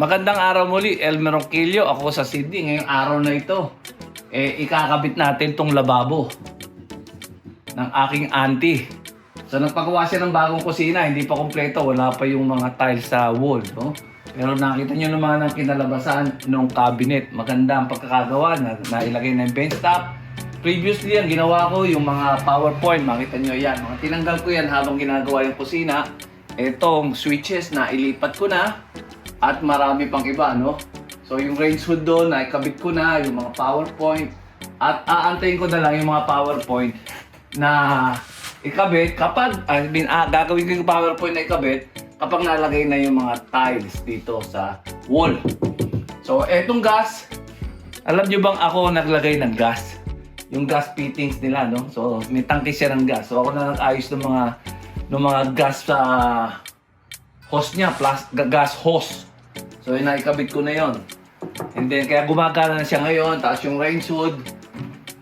Magandang araw muli, Elmer Ronquillo. Ako sa Sydney. Ngayong araw na ito, eh, ikakabit natin tong lababo ng aking auntie. So, nagpagawa siya ng bagong kusina. Hindi pa kompleto. Wala pa yung mga tiles sa wall. No? Pero nakita nyo naman ang kinalabasan ng cabinet. Maganda ang pagkakagawa. Na, nailagay na yung bench top. Previously, ang ginawa ko, yung mga PowerPoint, makita nyo yan. Mga tinanggal ko yan habang ginagawa yung kusina. Itong switches na ilipat ko na at marami pang iba, no? So yung range hood doon, naikabit ko na, yung mga PowerPoint. At aantayin ko na lang yung mga PowerPoint na ikabit kapag, I mean, ah, gagawin ko yung PowerPoint na ikabit kapag nalagay na yung mga tiles dito sa wall. So, etong gas, alam nyo bang ako naglagay ng gas? Yung gas fittings nila, no? So, may tangke siya ng gas. So, ako na nag-ayos ng mga ng mga gas sa hose niya, plus gas hose. So, yun, naikabit ko na yon. And then, kaya gumagana na siya ngayon. Tapos yung range hood,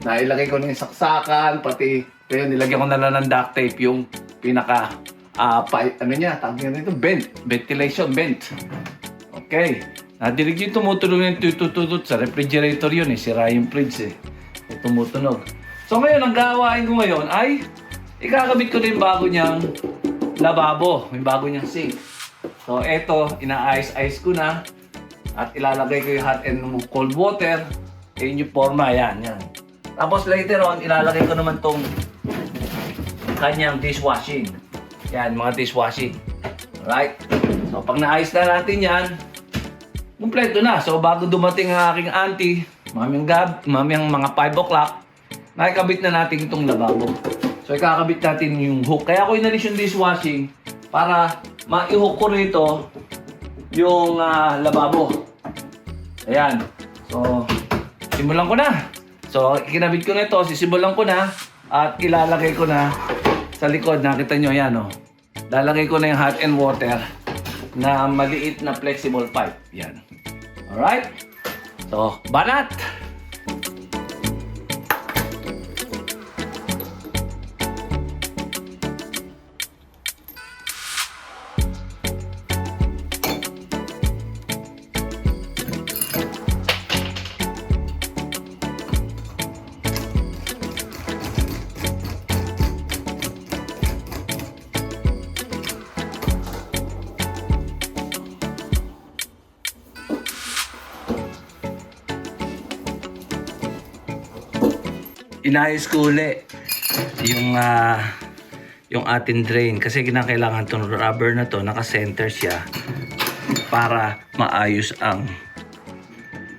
nailagay ko na yung saksakan, pati, kaya nilagyan ko na lang ng duct tape yung pinaka, ah, pa, ano niya, tawag niya nito, vent, ventilation vent. Okay. Nadilig yung tumutunog yung tutututut sa refrigerator yun eh. Sira yung fridge eh. Tumutunog. So ngayon, ang gawain ko ngayon ay ikakabit ko yung bago niyang lababo. May bago niyang sink. So eto, ina-ice-ice ko na. At ilalagay ko yung hot and cold water. Ayun yung forma, yan, yan. Tapos later on, ilalagay ko naman tong kanyang dishwashing. Yan, mga dishwashing. Alright? So pag naayos na natin yan, Kumpleto na. So bago dumating ang aking auntie, maming gab, maming mga 5 o'clock, nakikabit na natin itong lababo. So ikakabit natin yung hook. Kaya ako inalis yung dishwashing para ma-hook ko rito yung ah, lababo. Ayan. So, simulan ko na. So, kinabit ko na ito, sisimulan ko na at ilalagay ko na sa likod. Nakita nyo, yan o. Lalagay ko na yung hot and water na maliit na flexible pipe. Yan. Alright? So, banat! Inayos ko uli yung ah, yung ating drain. Kasi kinakailangan tong rubber na to naka-center siya para maayos ang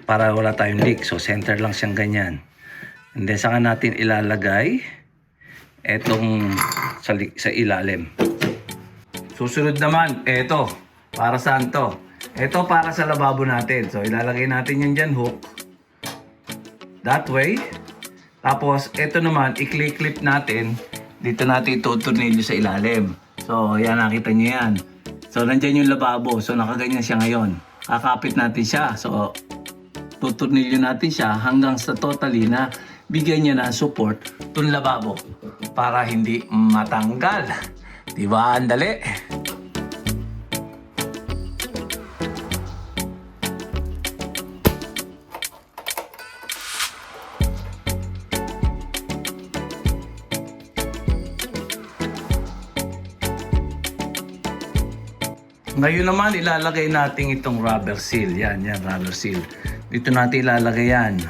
para wala tayong leak. So center lang siyang ganyan. And then saka natin ilalagay etong sa, sa ilalim. Susunod naman eto para saan to? Eto para sa lababo natin. So ilalagay natin yan dyan hook. That way tapos, ito naman, i-clip natin. Dito natin itutornilyo sa ilalim. So, yan, nakita nyo yan. So, nandyan yung lababo. So, nakaganyan siya ngayon. Kakapit natin siya. So, tutornilyo natin siya hanggang sa totally na bigyan niya ng support itong lababo para hindi matanggal. Diba? Andali. Ngayon naman, ilalagay natin itong rubber seal. Yan, yan, rubber seal. Dito natin ilalagay yan.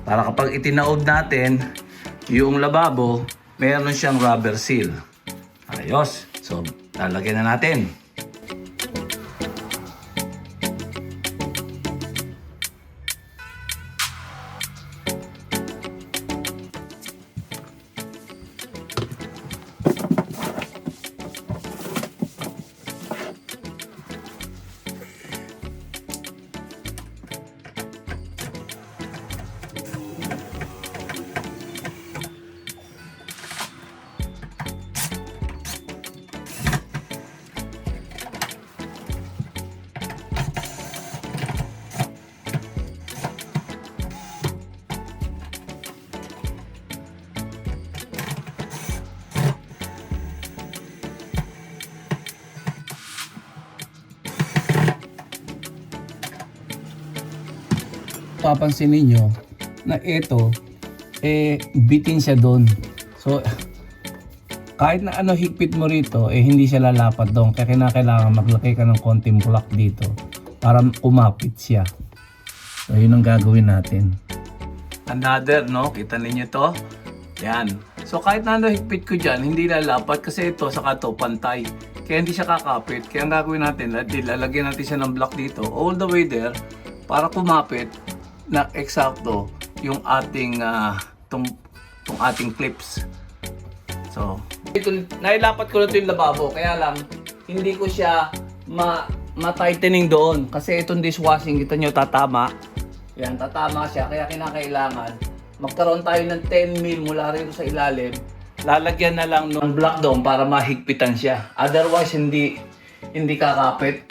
Para kapag itinaob natin, yung lababo, meron siyang rubber seal. Ayos. So, lalagay na natin. Papansin ninyo na ito, eh, bitin siya doon. So, kahit na ano higpit mo rito, eh hindi siya lalapat doon. Kaya kinakailangan maglagay ka ng konting block dito para umapit siya. So, yun ang gagawin natin. Another, no? Kita ninyo to? Yan. So, kahit na ano higpit ko dyan, hindi lalapat kasi ito, saka to, pantay. Kaya hindi siya kakapit. Kaya ang gagawin natin, lalagyan natin siya ng block dito, all the way there, para kumapit na eksakto yung ating, ah, tong, ating clips. So, ito, nailapat ko na ito yung lababo, kaya lang, hindi ko siya ma, ma-tightening doon. Kasi itong dishwashing, kita nyo, tatama. Yan, tatama siya. Kaya kinakailangan, magkaroon tayo ng 10 mil mula rito sa ilalim. Lalagyan na lang ng block doon para mahigpitan siya. Otherwise, hindi hindi kakapit.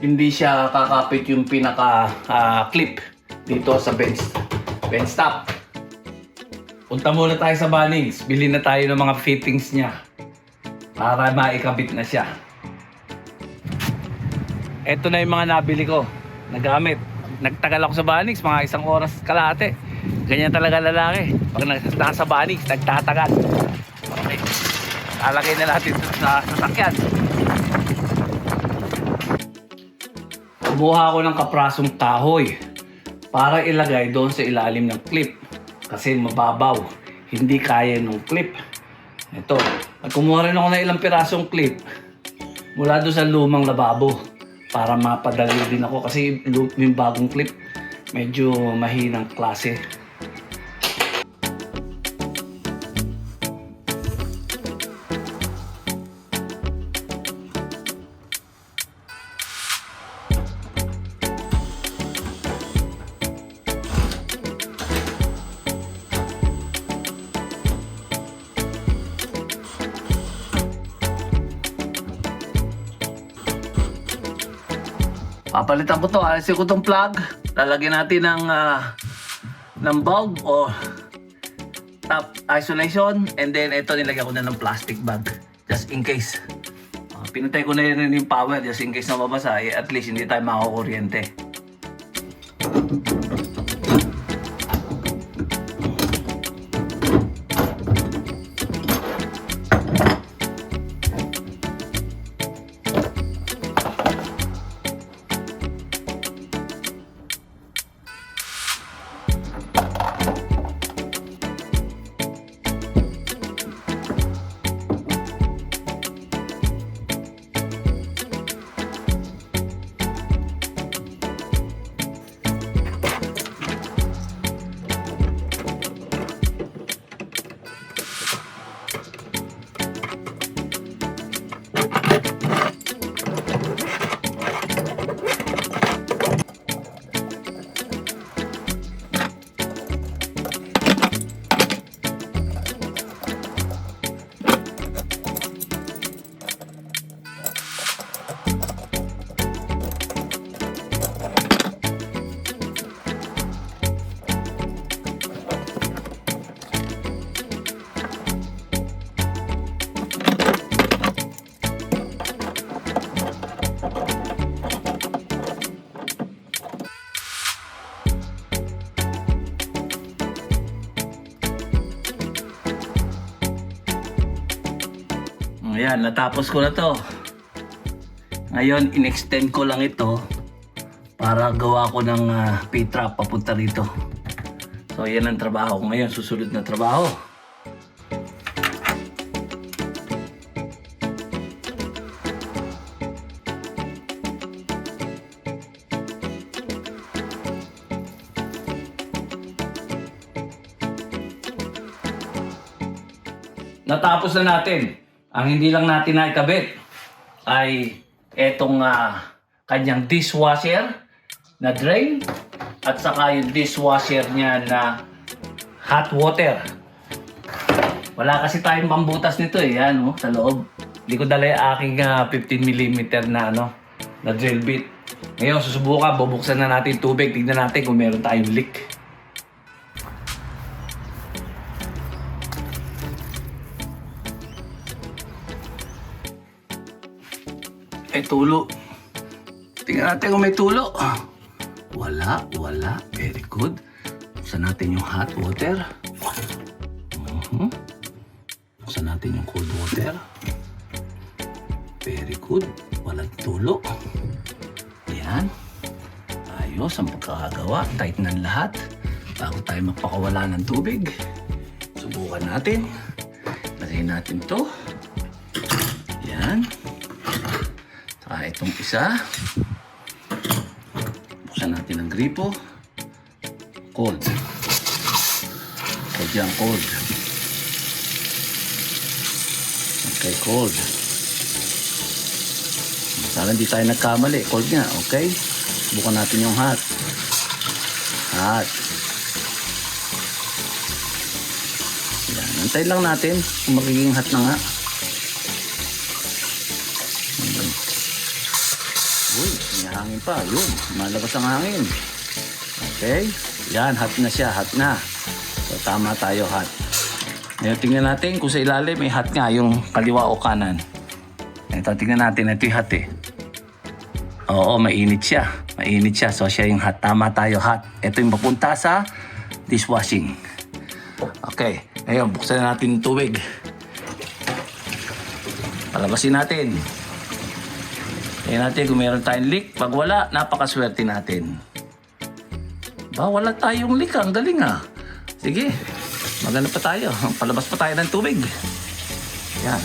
Hindi siya kakapit yung pinaka ah, clip dito sa bench, bench top. Punta muna tayo sa Bunnings. Bili na tayo ng mga fittings niya. Para maikabit na siya. Ito na yung mga nabili ko. Nagamit. Nagtagal ako sa Bunnings. Mga isang oras kalate. Ganyan talaga lalaki. Pag nas- nasa Bunnings, nagtatagal. Okay. Lalagay na natin sa sasakyan. Kumuha ako ng kaprasong kahoy para ilagay doon sa ilalim ng clip kasi mababaw. Hindi kaya ng clip. Ito. Kumuha rin ako ng ilang pirasong clip mula doon sa lumang lababo para mapadali din ako kasi yung bagong clip medyo mahinang klase. Papalitan ko to, alisin ko tong plug. Lalagyan natin ng ah, ng bulb o top isolation and then ito nilagyan ko na ng plastic bag just in case. Uh, pinatay ko na rin yung power just in case na mabasa eh, at least hindi tayo makakuryente. Ayan, natapos ko na to. Ngayon, in-extend ko lang ito para gawa ko ng uh, P-trap papunta rito. So, yan ang trabaho ko ngayon. Susunod na trabaho. natapos na natin. Ang hindi lang natin naikabit ay etong ah, kanyang dishwasher na drain at saka yung dishwasher niya na hot water. Wala kasi tayong pambutas nito eh, yan oh, sa loob. Hindi ko dala yung aking ah, 15mm na ano, na drill bit. Ngayon, susubukan, bubuksan na natin tubig, tignan natin kung meron tayong leak. May tulo. Tingnan natin kung may tulo. Wala, wala. Very good. Buksan natin yung hot water. Mhm. Buksan natin yung cold water. Very good. Walang tulo. Yan. Ayos ang pagkakagawa. Tight ng lahat. Bago tayo magpakawala ng tubig. Subukan natin. Lagay natin to. Yan. Saka itong isa. Buksan natin ang gripo. Cold. Cold yan, cold. Okay, cold. Sana hindi tayo nagkamali. Cold nga, okay? Bukan natin yung hot. Hot. Yan. Antayin lang natin kung magiging hot na nga. Ayan. Uy, may hangin pa. Yun, malabas ang hangin. Okay. Yan, hot na siya. Hot na. So, tama tayo, hot. Ngayon, tingnan natin kung sa ilalim may hot nga, yung kaliwa o kanan. Ito, tingnan natin. Ito yung hot eh. Oo, mainit siya. Mainit siya. So, siya yung hot. Tama tayo, hot. Ito yung papunta sa dishwashing. Okay. Ngayon, buksan na natin yung tubig. Palabasin natin. Tingnan natin kung meron tayong leak. Pag wala, napakaswerte natin. Ba, wala tayong leak. Ang galing ah. Sige. Maganda pa tayo. Palabas pa tayo ng tubig. Yan.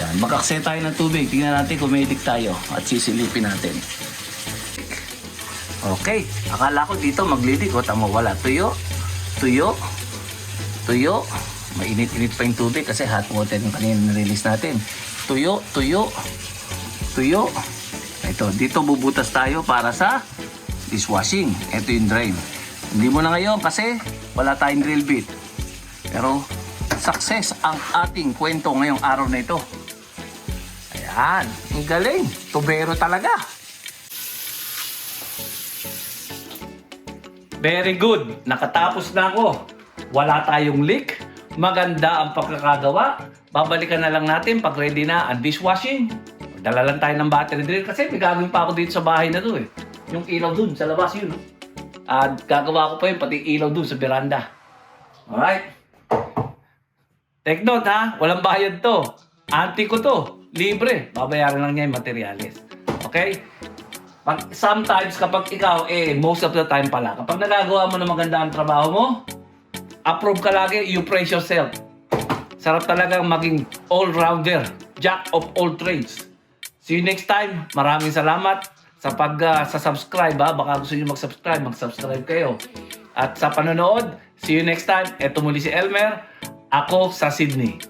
Yan. Mag-aksaya tayo ng tubig. Tingnan natin kung may leak tayo. At sisilipin natin. Okay. Akala ko dito maglilik. O, tama wala. Tuyo. Tuyo. Tuyo. Mainit-init pa yung tubig kasi hot water yung kanina nirelease natin. Tuyo. Tuyo. Tuyo. Ito. Dito bubutas tayo para sa dishwashing. Ito yung drain. Hindi mo na ngayon kasi wala tayong drill bit. Pero success ang ating kwento ngayong araw na ito. Ayan, ang galing. Tubero talaga. Very good. Nakatapos na ako. Wala tayong leak. Maganda ang pagkakagawa. Babalikan na lang natin pag ready na ang dishwashing. Dala lang tayo ng battery drill kasi may gagawin pa ako dito sa bahay na to eh. Yung ilaw dun sa labas yun. At gagawa ko pa yun, pati ilaw dun sa veranda. Alright? Take note ha, walang bayad to. Anti ko to. Libre. Babayaran lang niya yung materials. Okay? Pag, sometimes kapag ikaw, eh, most of the time pala, kapag nagagawa mo na maganda ang trabaho mo, approve ka lagi, you praise yourself. Sarap talagang maging all-rounder, jack of all trades. See you next time. Maraming salamat sa pag ah, sa subscribe ha. Baka gusto niyo mag-subscribe, mag-subscribe kayo. At sa panonood, see you next time. Ito muli si Elmer. Ako sa Sydney.